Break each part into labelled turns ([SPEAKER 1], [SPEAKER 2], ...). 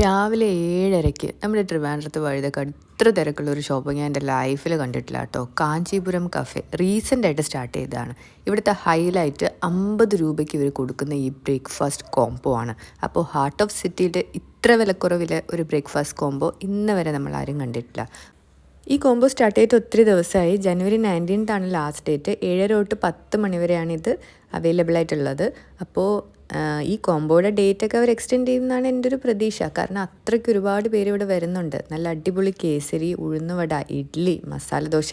[SPEAKER 1] രാവിലെ ഏഴരയ്ക്ക് നമ്മുടെ ട്രിവാൻഡ്രത്ത് വഴുതക്കാട് ഇത്ര തിരക്കുള്ള ഒരു ഷോപ്പ് ഞാൻ എന്റെ ലൈഫിൽ കണ്ടിട്ടില്ല കേട്ടോ. കാഞ്ചീപുരം കഫേ റീസെന്റായിട്ട് സ്റ്റാർട്ട് ചെയ്തതാണ്. ഇവിടുത്തെ ഹൈലൈറ്റ് അമ്പത് രൂപയ്ക്ക് ഇവർ കൊടുക്കുന്ന ഈ ബ്രേക്ക്ഫാസ്റ്റ് കോംബോ ആണ്. അപ്പോൾ ഹാർട്ട് ഓഫ് സിറ്റിയുടെ ഇത്ര വിലക്കുറവിൽ ഒരു ബ്രേക്ക്ഫാസ്റ്റ് കോംബോ ഇന്ന് വരെ നമ്മൾ ആരും കണ്ടിട്ടില്ല. ഈ കോംബോ സ്റ്റാർട്ട് ചെയ്തിട്ട് ഒത്തിരി ദിവസമായി. ജനുവരി നയന്റീൻത്താണ് ലാസ്റ്റ് ഡേറ്റ് ഏഴര തൊട്ട് പത്ത് മണി വരെയാണ് ഇത് അവൈലബിൾ ആയിട്ടുള്ളത്. അപ്പോൾ ഈ കോംബോയുടെ ഡേറ്റ് ഒക്കെ അവർ എക്സ്റ്റെൻഡ് ചെയ്യുന്നതാണ് എന്റെ ഒരു പ്രതീക്ഷ. കാരണം അത്രയ്ക്ക് ഒരുപാട് പേര് ഇവിടെ വരുന്നുണ്ട്. നല്ല അടിപൊളി കേസരി ഉഴുന്നുവട ഇഡ്ഡലി മസാല ദോശ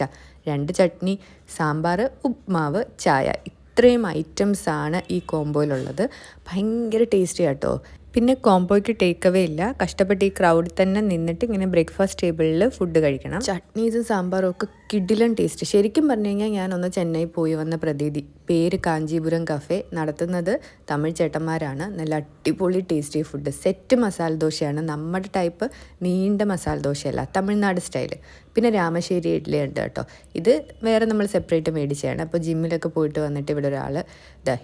[SPEAKER 1] രണ്ട് ചട്നി സാമ്പാർ ഉപ്മാവ് ചായ. ഇത്രയും ഐറ്റംസ് ആണ് ഈ കോംബോയിലുള്ളത് ഭയങ്കര ടേസ്റ്റി ആട്ടോ പിന്നെ കോംബോയ്ക്ക് ടേക്ക് അവേ ഇല്ല. കഷ്ടപ്പെട്ട് ഈ ക്രൗഡിൽ തന്നെ നിന്നിട്ട് ഇങ്ങനെ ബ്രേക്ക്ഫാസ്റ്റ് ടേബിളിൽ ഫുഡ് കഴിക്കണം. ചട്നീസും സാമ്പാറും ഒക്കെ കിഡിലൻ ടേസ്റ്റ് ശരിക്കും പറഞ്ഞു കഴിഞ്ഞാൽ ഞാനൊന്ന് ചെന്നൈ പോയി വന്ന പ്രതീതി. പേര് കാഞ്ചീപുരം കഫേ നടത്തുന്നത് തമിഴ് ചേട്ടന്മാരാണ്. നല്ല അടിപൊളി ടേസ്റ്റി ഫുഡ് സെറ്റ് മസാല ദോശയാണ്. നമ്മുടെ ടൈപ്പ് നീണ്ട മസാല ദോശയല്ല. തമിഴ്നാട് സ്റ്റൈൽ പിന്നെ രാമശ്ശേരി ഇഡ്ഡലി ഉണ്ട് കേട്ടോ. ഇത് വേറെ നമ്മൾ സെപ്പറേറ്റ് മേടിച്ചാണ് അപ്പോൾ ജിമ്മിലൊക്കെ പോയിട്ട് വന്നിട്ട് ഇവിടെ ഒരാൾ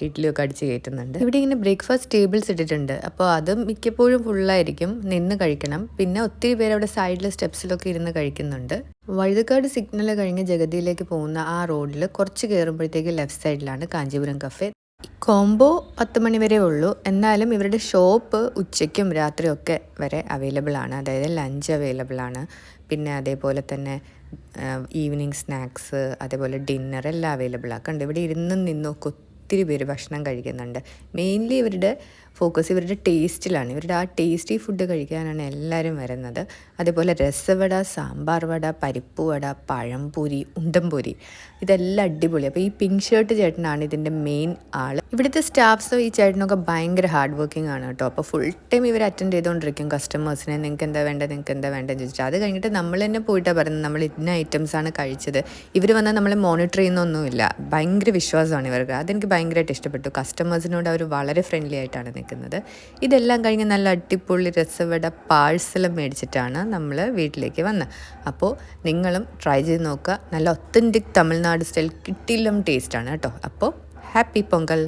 [SPEAKER 1] ഇഡ്ഡലിയൊക്കെ അടിച്ച് കയറ്റുന്നുണ്ട്. ഇവിടെ ഇങ്ങനെ ബ്രേക്ക്ഫാസ്റ്റ് ടേബിൾസ് ഇട്ടിട്ടുണ്ട്. അപ്പോൾ അത് മിക്കപ്പോഴും ഫുള്ളായിരിക്കും നിന്ന് കഴിക്കണം. പിന്നെ ഒത്തിരി പേര് അവിടെ സൈഡിൽ സ്റ്റെപ്സിലൊക്കെ ഇരുന്ന് കഴിക്കുന്നുണ്ട്. വഴുതക്കാട് സിഗ്നൽ കഴിഞ്ഞ് ജഗതിയിലേക്ക് പോകുന്ന ആ റോഡിൽ കുറച്ച് കയറുമ്പോഴത്തേക്ക് ലെഫ്റ്റ് സൈഡിലാണ് കാഞ്ചീപുരം കഫേ കോംബോ പത്ത് മണി വരെ ഉള്ളൂ. എന്നാലും ഇവരുടെ ഷോപ്പ് ഉച്ചയ്ക്കും രാത്രിയും ഒക്കെ വരെ അവൈലബിൾ ആണ്. അതായത് ലഞ്ച് അവൈലബിൾ ആണ്. പിന്നെ അതേപോലെ തന്നെ ഈവനിങ് സ്നാക്സ് അതേപോലെ ഡിന്നർ എല്ലാം അവൈലബിൾ ആക്കുന്നുണ്ട് ഇവിടെ ഇരുന്നും നിന്നും ഒത്തിരി പേര് ഭക്ഷണം കഴിക്കുന്നുണ്ട്. മെയിൻലി ഇവരുടെ ഫോക്കസ് ഇവരുടെ ടേസ്റ്റിലാണ് ഇവരുടെ ആ ടേസ്റ്റി ഫുഡ് കഴിക്കാനാണ് എല്ലാവരും വരുന്നത്. അതേപോലെ രസവട സാമ്പാർ വട പരിപ്പ് വട പഴംപൊരി ഉണ്ടംപൊരി ഇതെല്ലാം അടിപൊളി. അപ്പോൾ ഈ പിങ്ക് ഷർട്ട് ചേട്ടനാണ് ഇതിന്റെ മെയിൻ ആൾ ഇവിടുത്തെ സ്റ്റാഫ്സോ ഈ ചേട്ടനൊക്കെ ഭയങ്കര ഹാർഡ് വർക്കിംഗ് ആണ് കേട്ടോ. അപ്പോൾ ഫുൾ ടൈം ഇവർ അറ്റൻഡ് ചെയ്തുകൊണ്ടിരിക്കും കസ്റ്റമേഴ്സിനെ നിങ്ങൾക്ക് എന്താ വേണ്ടത് നിങ്ങൾക്ക് എന്താ വേണ്ടതെന്ന് ചോദിച്ചാൽ അത് കഴിഞ്ഞിട്ട് നമ്മൾ തന്നെ പോയിട്ടാണ് പറയുന്നത്. നമ്മൾ ഇന്ന ആണ് കഴിച്ചത്. ഇവർ വന്നാൽ നമ്മളെ മോണിറ്റർ ചെയ്യുന്നൊന്നുമില്ല. ഭയങ്കര വിശ്വാസമാണ് ഇവർക്ക്. അതെനിക്ക് ഭയങ്കരമായിട്ട് ഇഷ്ടപ്പെട്ടു. കസ്റ്റമേഴ്സിനോട് അവർ വളരെ ഫ്രണ്ട്ലി ആയിട്ടാണ് നിൽക്കുന്നത്. ഇതെല്ലാം കഴിഞ്ഞ് നല്ല അടിപൊളി രസവട പാഴ്സലും മേടിച്ചിട്ടാണ് നമ്മൾ വീട്ടിലേക്ക് വന്നത് അപ്പോൾ നിങ്ങളും ട്രൈ ചെയ്ത് നോക്കുക. നല്ല ഒത്തന്റിക് തമിഴ്നാട് സ്റ്റൈൽ കിട്ടില്ലം ടേസ്റ്റാണ് കേട്ടോ. അപ്പോൾ ഹാപ്പി പൊങ്കൽ.